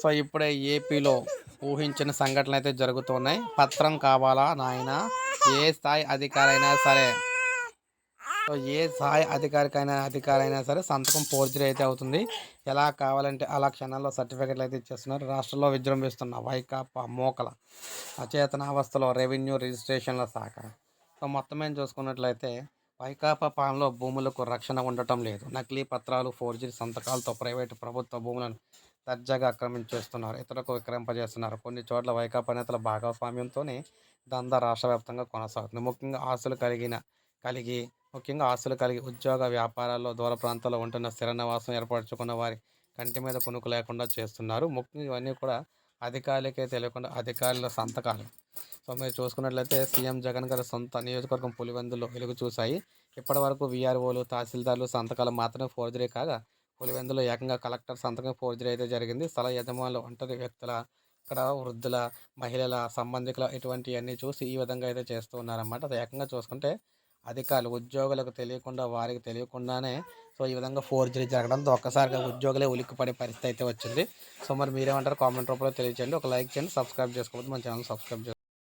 So ఇప్పుడే ఏపీలో ఊహించిన సంఘటనలు అయితే జరుగుతున్నాయి. పత్రం కావాలా నాయన? ఏ స్థాయి అధికారైనా సరే. సో ఏ స్థాయి అధికారికైనా అధికారైనా సరే సంతకం ఫోర్జరీ అయితే అవుతుంది. ఎలా కావాలంటే అలా క్షణాల్లో సర్టిఫికెట్లు అయితే ఇచ్చేస్తున్నారు. రాష్ట్రంలో విజృంభిస్తున్న వైకాపా మోకల అచేతన అవస్థలో రెవెన్యూ రిజిస్ట్రేషన్ల శాఖ. సో మొత్తం ఏం చూసుకున్నట్లయితే వైకాపా పాలనలో భూములకు రక్షణ ఉండటం లేదు. నకిలీ పత్రాలు ఫోర్జరీ సంతకాలతో ప్రైవేటు ప్రభుత్వ భూములను దర్జాగా ఆక్రమించేస్తున్నారు ఇతరులకు విక్రయింపజేస్తున్నారు కొన్ని చోట్ల వైకాపా నేతల భాగస్వామ్యంతోనే దందా రాష్ట్ర వ్యాప్తంగా కొనసాగుతుంది. ముఖ్యంగా ఆస్తులు కలిగిన కలిగి ముఖ్యంగా ఆస్తులు కలిగి ఉద్యోగ వ్యాపారాల్లో దూర ప్రాంతాల్లో ఉంటున్న స్థిర నివాసం ఏర్పరచుకున్న వారి కంటి మీద కొనుక్కు లేకుండా చేస్తున్నారు. ముఖ్యంగా ఇవన్నీ కూడా అధికారులకే తెలియకుండా అధికారుల సంతకాలు. సో మీరు చూసుకున్నట్లయితే సీఎం జగన్ గారి సొంత నియోజకవర్గం పులివెందులో వెలుగు చూశాయి. ఇప్పటి వరకు వీఆర్ఓలు తహసీల్దార్లు సంతకాలు మాత్రమే ఫోర్జరీ కాగా పులివెందులో ఏకంగా కలెక్టర్ సంతకం ఫోర్జరీ అయితే జరిగింది. స్థల యజమానులు ఒంటరి వ్యక్తుల ఇక్కడ వృద్ధుల మహిళల సంబంధికుల ఇటువంటివన్నీ చూసి ఈ విధంగా అయితే చేస్తూ ఉన్నారన్నమాట. అది ఏకంగా చూసుకుంటే అధికారులు ఉద్యోగులకు తెలియకుండా వారికి తెలియకుండానే సో ఈ విధంగా ఫోర్జరీ జరగడంతో ఒక్కసారిగా ఉద్యోగులే ఉలిక్కిపడే పరిస్థితి అయితే వచ్చింది. సో మరి మీరేమంటారు కామెంట్ రూపంలో తెలియచేయండి. ఒక లైక్ చేయండి సబ్స్క్రైబ్ చేసుకోవద్దు మన ఛానల్ సబ్స్క్రైబ్ చేసుకోండి